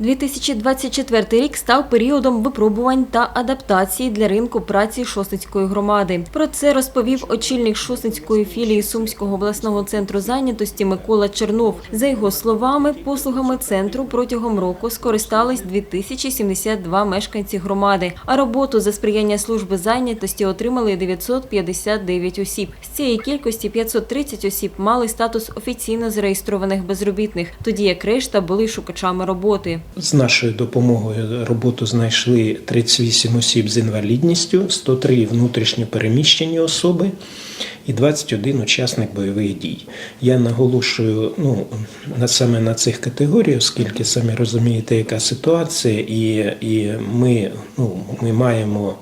2024 рік став періодом випробувань та адаптації для ринку праці Шосницької громади. Про це розповів очільник Шосницької філії Сумського обласного центру зайнятості Микола Чернов. За його словами, послугами центру протягом року скористались 2072 мешканці громади, а роботу за сприяння служби зайнятості отримали 959 осіб. З цієї кількості 530 осіб мали статус офіційно зареєстрованих безробітних, тоді як решта були шукачами роботи. З нашою допомогою роботу знайшли 38 осіб з інвалідністю, 103 внутрішньо переміщені особи і 21 учасник бойових дій. Я наголошую ну, саме на цих категоріях, оскільки самі розумієте, яка ситуація, і, і ми, ну, ми маємо.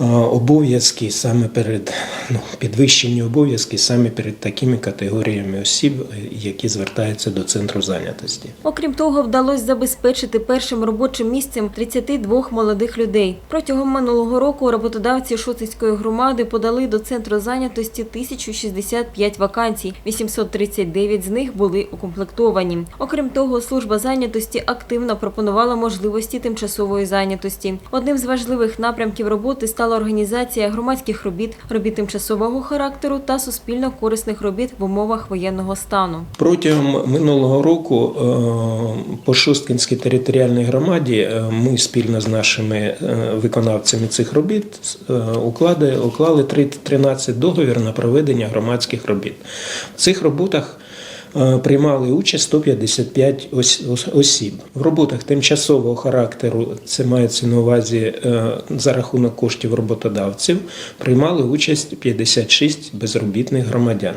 Обов'язки саме перед ну, підвищені обов'язки саме перед такими категоріями осіб, е, які звертаються до центру зайнятості. Окрім того, вдалося забезпечити першим робочим місцем 32 молодих людей. Протягом минулого року роботодавці Шоцинської громади подали до центру зайнятості 1065 вакансій, 839 з них були укомплектовані. Окрім того, служба зайнятості активно пропонувала можливості тимчасової зайнятості. Одним з важливих напрямків роботи стала організація громадських робіт, робіт тимчасового характеру та суспільно корисних робіт в умовах воєнного стану. Протягом минулого року е, по Шосткинській територіальній громаді е, ми спільно з нашими е, виконавцями цих робіт уклали три- 13 договір на проведення громадських робіт. В цих роботах приймали участь 155 ос- ос- осіб. В роботах тимчасового характеру, це мається на увазі е, за рахунок коштів роботодавців, приймали участь 56 безробітних громадян.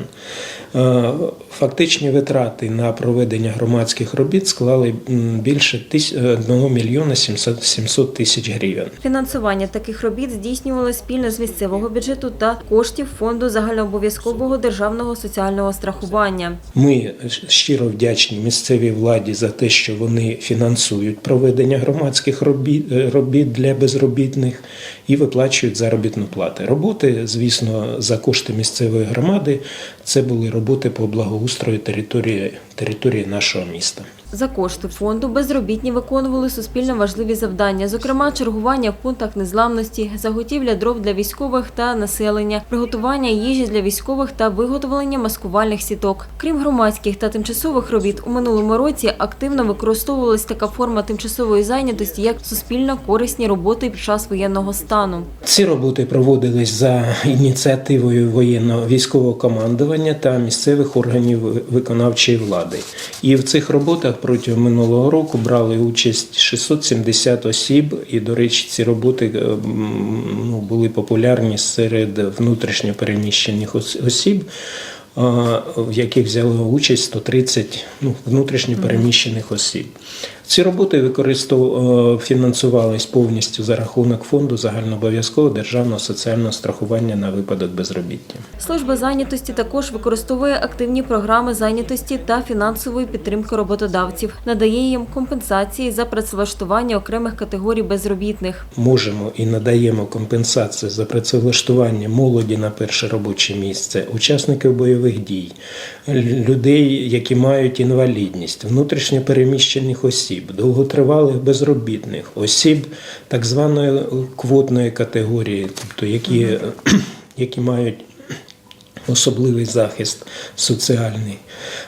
Е, Фактичні витрати на проведення громадських робіт склали більше тис- 1 мільйона 700 700 тисяч гривень. Фінансування таких робіт здійснювалося спільно з місцевого бюджету та коштів фонду загальнообов'язкового державного соціального страхування. Ми щиро вдячні місцевій владі за те, що вони фінансують проведення громадських робіт, е, робіт для безробітних і виплачують заробітну плату. Роботи, звісно, за кошти місцевої громади. Це були роботи по благоустрою території, території нашого міста. За кошти фонду безробітні виконували суспільно важливі завдання, зокрема чергування в пунктах незламності, заготівля дров для військових та населення, приготування їжі для військових та виготовлення маскувальних сіток. Крім громадських та тимчасових робіт, у минулому році активно використовувалась така форма тимчасової зайнятості, як суспільно корисні роботи під час воєнного стану. Ці роботи проводились за ініціативою воєнного військового командування та місцевих органів виконавчої влади. І в цих роботах протягом минулого року брали участь 670 осіб. І, до речі, ці роботи е, ну, були популярні серед внутрішньо переміщених осіб. В яких взяли участь 130 ну, внутрішньо переміщених осіб. Ці роботи використов... е, фінансувались повністю за рахунок фонду загальнообов'язкового державного соціального страхування на випадок безробіття. Служба зайнятості також використовує активні програми зайнятості та фінансової підтримки роботодавців, надає їм компенсації за працевлаштування окремих категорій безробітних. Можемо і надаємо компенсацію за працевлаштування молоді на перше робоче місце, учасників бойових дій, людей, які мають інвалідність, внутрішньо переміщених осіб, довготривалих безробітних, осіб так званої квотної категорії, тобто які, які мають особливий захист соціальний,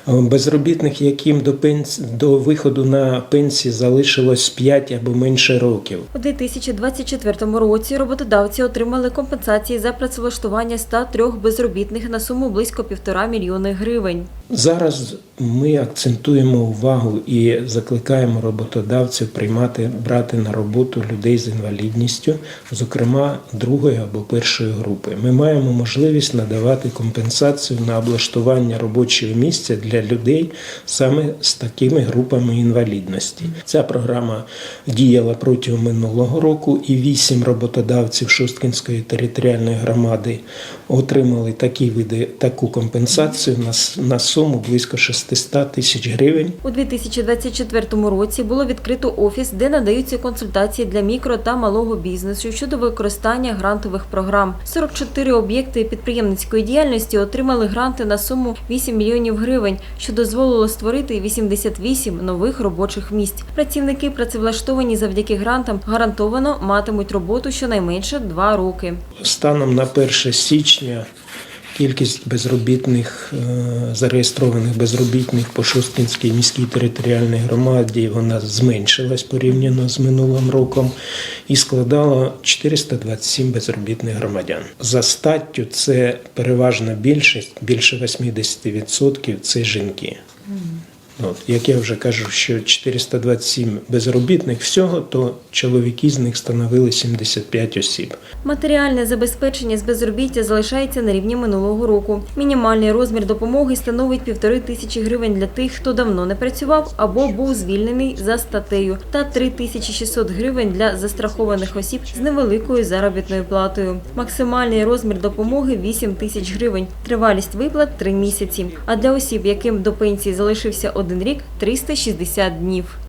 безробітних, яким до пенс... до виходу на пенсії залишилось 5 або менше років. У 2024 році роботодавці отримали компенсації за працевлаштування 103 безробітних на суму близько півтора мільйони гривень. Зараз ми акцентуємо увагу і закликаємо роботодавців приймати брати на роботу людей з інвалідністю, зокрема другої або першої групи. Ми маємо можливість надавати компенсацію на облаштування робочого місця для людей саме з такими групами інвалідності. Ця програма діяла протягом минулого року, і вісім роботодавців Шосткінської територіальної громади отримали такі види таку компенсацію на, на суму близько 600 тисяч гривень. У 2024 році було відкрито офіс, де надаються консультації для мікро та малого бізнесу щодо використання грантових програм. 44 об'єкти підприємницької діяльності отримали гранти на суму 8 мільйонів гривень, що дозволило створити 88 нових робочих місць. Працівники працевлаштовані завдяки грантам гарантовано матимуть роботу щонайменше 2 роки. Станом на 1 січня кількість безробітних, е, зареєстрованих безробітних по Шосткінській міській територіальній громаді вона зменшилась порівняно з минулим роком і складала 427 безробітних громадян. За статтю це переважна більшість, більше 80% це жінки. От, як я вже кажу, що 427 безробітних всього, то чоловіки з них становили 75 осіб. Матеріальне забезпечення з безробіття залишається на рівні минулого року. Мінімальний розмір допомоги становить півтори тисячі гривень для тих, хто давно не працював або був звільнений за статтею, та 3600 гривень для застрахованих осіб з невеликою заробітною платою. Максимальний розмір допомоги 8 тисяч гривень. Тривалість виплат 3 місяці. А для осіб, яким до пенсії залишився один рік 360 днів.